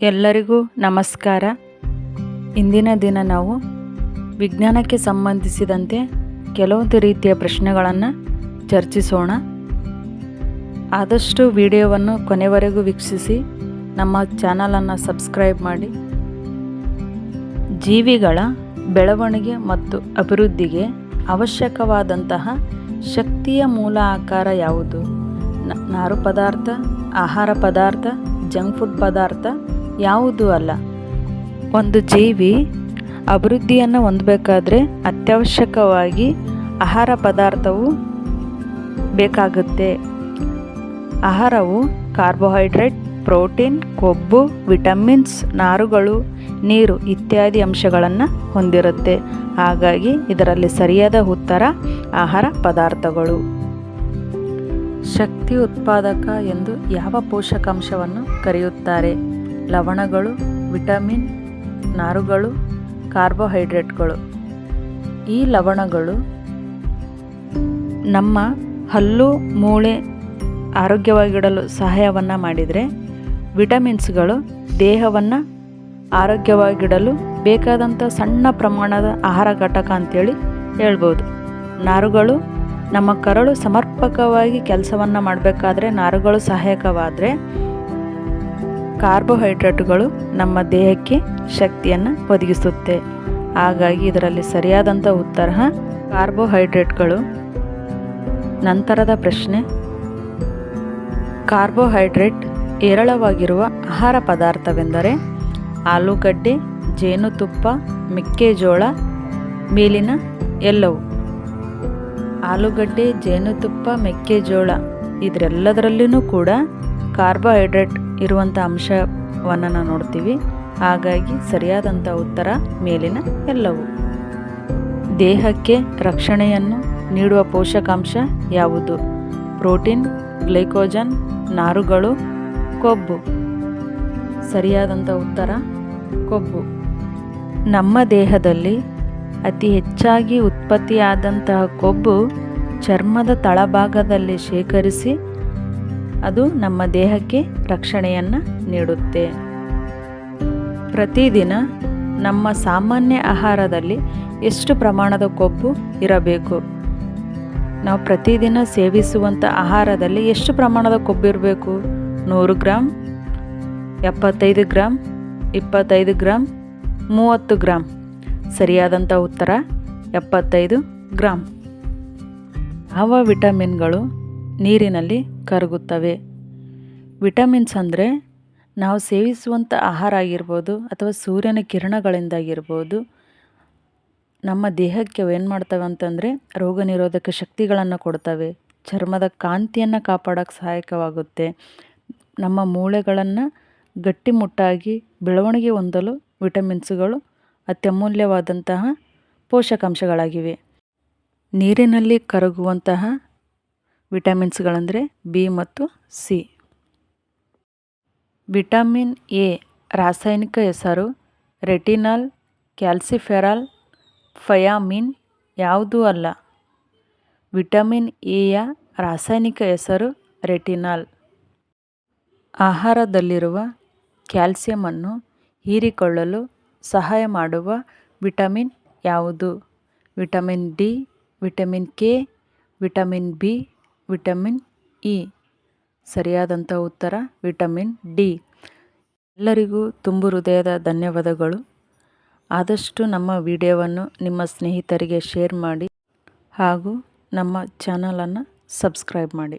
ಎಲ್ಲರಿಗೂ ನಮಸ್ಕಾರ. ಇಂದಿನ ದಿನ ನಾವು ವಿಜ್ಞಾನಕ್ಕೆ ಸಂಬಂಧಿಸಿದಂತೆ ಕೆಲವೊಂದು ರೀತಿಯ ಪ್ರಶ್ನೆಗಳನ್ನು ಚರ್ಚಿಸೋಣ. ಆದಷ್ಟು ವಿಡಿಯೋವನ್ನು ಕೊನೆವರೆಗೂ ವೀಕ್ಷಿಸಿ, ನಮ್ಮ ಚಾನಲನ್ನು ಸಬ್ಸ್ಕ್ರೈಬ್ ಮಾಡಿ. ಜೀವಿಗಳ ಬೆಳವಣಿಗೆ ಮತ್ತು ಅಭಿವೃದ್ಧಿಗೆ ಅವಶ್ಯಕವಾದಂತಹ ಶಕ್ತಿಯ ಮೂಲ ಆಕಾರ ಯಾವುದು? ನಾರು ಪದಾರ್ಥ ಆಹಾರ ಪದಾರ್ಥ, ಜಂಕ್ ಫುಡ್ ಪದಾರ್ಥ ಯಾವುದೂ ಅಲ್ಲ. ಒಂದು ಜೀವಿ ಅಭಿವೃದ್ಧಿಯನ್ನು ಹೊಂದಬೇಕಾದ್ರೆ ಅತ್ಯವಶ್ಯಕವಾಗಿ ಆಹಾರ ಪದಾರ್ಥವು ಬೇಕಾಗುತ್ತೆ. ಆಹಾರವು ಕಾರ್ಬೋಹೈಡ್ರೇಟ್, ಪ್ರೋಟೀನ್, ಕೊಬ್ಬು, ವಿಟಮಿನ್ಸ್, ನಾರುಗಳು, ನೀರು ಇತ್ಯಾದಿ ಅಂಶಗಳನ್ನು ಹೊಂದಿರುತ್ತೆ. ಹಾಗಾಗಿ ಇದರಲ್ಲಿ ಸರಿಯಾದ ಉತ್ತರ ಆಹಾರ ಪದಾರ್ಥಗಳು. ಶಕ್ತಿ ಉತ್ಪಾದಕ ಎಂದು ಯಾವ ಪೋಷಕಾಂಶವನ್ನು ಕರೆಯುತ್ತಾರೆ? ಲವಣಗಳು, ವಿಟಮಿನ್, ನಾರುಗಳು, ಕಾರ್ಬೋಹೈಡ್ರೇಟ್ಗಳು. ಈ ಲವಣಗಳು ನಮ್ಮ ಹಲ್ಲು, ಮೂಳೆ ಆರೋಗ್ಯವಾಗಿಡಲು ಸಹಾಯವನ್ನು ಮಾಡಿದರೆ ವಿಟಮಿನ್ಸ್ಗಳು ದೇಹವನ್ನು ಆರೋಗ್ಯವಾಗಿಡಲು ಬೇಕಾದಂಥ ಸಣ್ಣ ಪ್ರಮಾಣದ ಆಹಾರ ಘಟಕ ಅಂತೇಳಿ ಹೇಳ್ಬೋದು. ನಾರುಗಳು ನಮ್ಮ ಕರಳು ಸಮರ್ಪಕವಾಗಿ ಕೆಲಸವನ್ನು ಮಾಡಬೇಕಾದ್ರೆ ನಾರುಗಳು ಸಹಾಯಕವಾದರೆ ಕಾರ್ಬೋಹೈಡ್ರೇಟ್ಗಳು ನಮ್ಮ ದೇಹಕ್ಕೆ ಶಕ್ತಿಯನ್ನು ಒದಗಿಸುತ್ತೆ. ಹಾಗಾಗಿ ಇದರಲ್ಲಿ ಸರಿಯಾದಂಥ ಉತ್ತರ ಕಾರ್ಬೋಹೈಡ್ರೇಟ್ಗಳು. ನಂತರದ ಪ್ರಶ್ನೆ. ಕಾರ್ಬೋಹೈಡ್ರೇಟ್ ಹೇರಳವಾಗಿರುವ ಆಹಾರ ಪದಾರ್ಥವೆಂದರೆ ಆಲೂಗಡ್ಡೆ, ಜೇನುತುಪ್ಪ, ಮೆಕ್ಕೆಜೋಳ, ಮೇಲಿನ ಎಲ್ಲವು. ಆಲೂಗಡ್ಡೆ, ಜೇನುತುಪ್ಪ, ಮೆಕ್ಕೆಜೋಳ ಇದರೆಲ್ಲದರಲ್ಲೂ ಕೂಡ ಕಾರ್ಬೋಹೈಡ್ರೇಟ್ ಇರುವಂಥ ಅಂಶವನ್ನು ನಾವು ನೋಡ್ತೀವಿ. ಹಾಗಾಗಿ ಸರಿಯಾದಂಥ ಉತ್ತರ ಮೇಲಿನ ಎಲ್ಲವು. ದೇಹಕ್ಕೆ ರಕ್ಷಣೆಯನ್ನು ನೀಡುವ ಪೋಷಕಾಂಶ ಯಾವುದು? ಪ್ರೋಟೀನ್, ಗ್ಲೈಕೋಜನ್, ನಾರುಗಳು, ಕೊಬ್ಬು. ಸರಿಯಾದಂಥ ಉತ್ತರ, ಕೊಬ್ಬು. ನಮ್ಮ ದೇಹದಲ್ಲಿ ಅತಿ ಹೆಚ್ಚಾಗಿ ಉತ್ಪತ್ತಿಯಾದಂತಹ ಕೊಬ್ಬು ಚರ್ಮದ ತಳಭಾಗದಲ್ಲಿ ಶೇಖರಿಸಿ ಅದು ನಮ್ಮ ದೇಹಕ್ಕೆ ರಕ್ಷಣೆಯನ್ನು ನೀಡುತ್ತೆ. ಪ್ರತಿದಿನ ನಮ್ಮ ಸಾಮಾನ್ಯ ಆಹಾರದಲ್ಲಿ ಎಷ್ಟು ಪ್ರಮಾಣದ ಕೊಬ್ಬು ಇರಬೇಕು? ನಾವು ಪ್ರತಿದಿನ ಸೇವಿಸುವಂಥ ಆಹಾರದಲ್ಲಿ ಎಷ್ಟು ಪ್ರಮಾಣದ ಕೊಬ್ಬು ಇರಬೇಕು? ನೂರು ಗ್ರಾಮ್ ಎಪ್ಪತ್ತೈದು ಗ್ರಾಮ್ ಇಪ್ಪತ್ತೈದು ಗ್ರಾಮ್ ಮೂವತ್ತು ಗ್ರಾಮ್ ಸರಿಯಾದಂಥ ಉತ್ತರ, ಎಪ್ಪತ್ತೈದು ಗ್ರಾಮ್ ಯಾವ ವಿಟಮಿನ್ಗಳು ನೀರಿನಲ್ಲಿ ಕರಗುತ್ತವೆ. ವಿಟಮಿನ್ಸ್ ಅಂದರೆ ನಾವು ಸೇವಿಸುವಂಥ ಆಹಾರ ಆಗಿರ್ಬೋದು ಅಥವಾ ಸೂರ್ಯನ ಕಿರಣಗಳಿಂದಾಗಿರ್ಬೋದು ನಮ್ಮ ದೇಹಕ್ಕೆ ಏನು ಮಾಡ್ತವೆ ಅಂತಂದರೆ ರೋಗ ನಿರೋಧಕ ಶಕ್ತಿಗಳನ್ನು ಕೊಡ್ತವೆ. ಚರ್ಮದ ಕಾಂತಿಯನ್ನು ಕಾಪಾಡೋಕ್ಕೆ ಸಹಾಯಕವಾಗುತ್ತೆ. ನಮ್ಮ ಮೂಳೆಗಳನ್ನು ಗಟ್ಟಿಮುಟ್ಟಾಗಿ ಬೆಳವಣಿಗೆ ಹೊಂದಲು ವಿಟಮಿನ್ಸ್ಗಳು ಅತ್ಯಮೂಲ್ಯವಾದಂತಹ ಪೋಷಕಾಂಶಗಳಾಗಿವೆ. ನೀರಿನಲ್ಲಿ ಕರಗುವಂತಹ ವಿಟಮಿನ್ಸ್ಗಳಂದರೆ ಬಿ ಮತ್ತು ಸಿ. ವಿಟಮಿನ್ ಎ, ರಾಸಾಯನಿಕ ಹೆಸರು ರೆಟಿನಾಲ್, ಕ್ಯಾಲ್ಸಿಫೆರಾಲ್, ಫಯಾಮಿನ್ ಯಾವುದೂ ಅಲ್ಲ. ವಿಟಮಿನ್ ಎಯ ರಾಸಾಯನಿಕ ಹೆಸರು ರೆಟಿನಾಲ್. ಆಹಾರದಲ್ಲಿರುವ ಕ್ಯಾಲ್ಸಿಯಮನ್ನು ಹೀರಿಕೊಳ್ಳಲು ಸಹಾಯ ಮಾಡುವ ವಿಟಮಿನ್ ಯಾವುದು? Vitamin D, vitamin K, vitamin B vitamin E. ಸರಿಯಾದಂಥ ಉತ್ತರ, ವಿಟಮಿನ್ ಡಿ. ಎಲ್ಲರಿಗೂ ತುಂಬು ಹೃದಯದ ಧನ್ಯವಾದಗಳು. ಆದಷ್ಟು ನಮ್ಮ ವಿಡಿಯೋವನ್ನು ನಿಮ್ಮ ಸ್ನೇಹಿತರಿಗೆ ಶೇರ್ ಮಾಡಿ ಹಾಗೂ ನಮ್ಮ ಚಾನಲನ್ನು ಸಬ್ಸ್ಕ್ರೈಬ್ ಮಾಡಿ.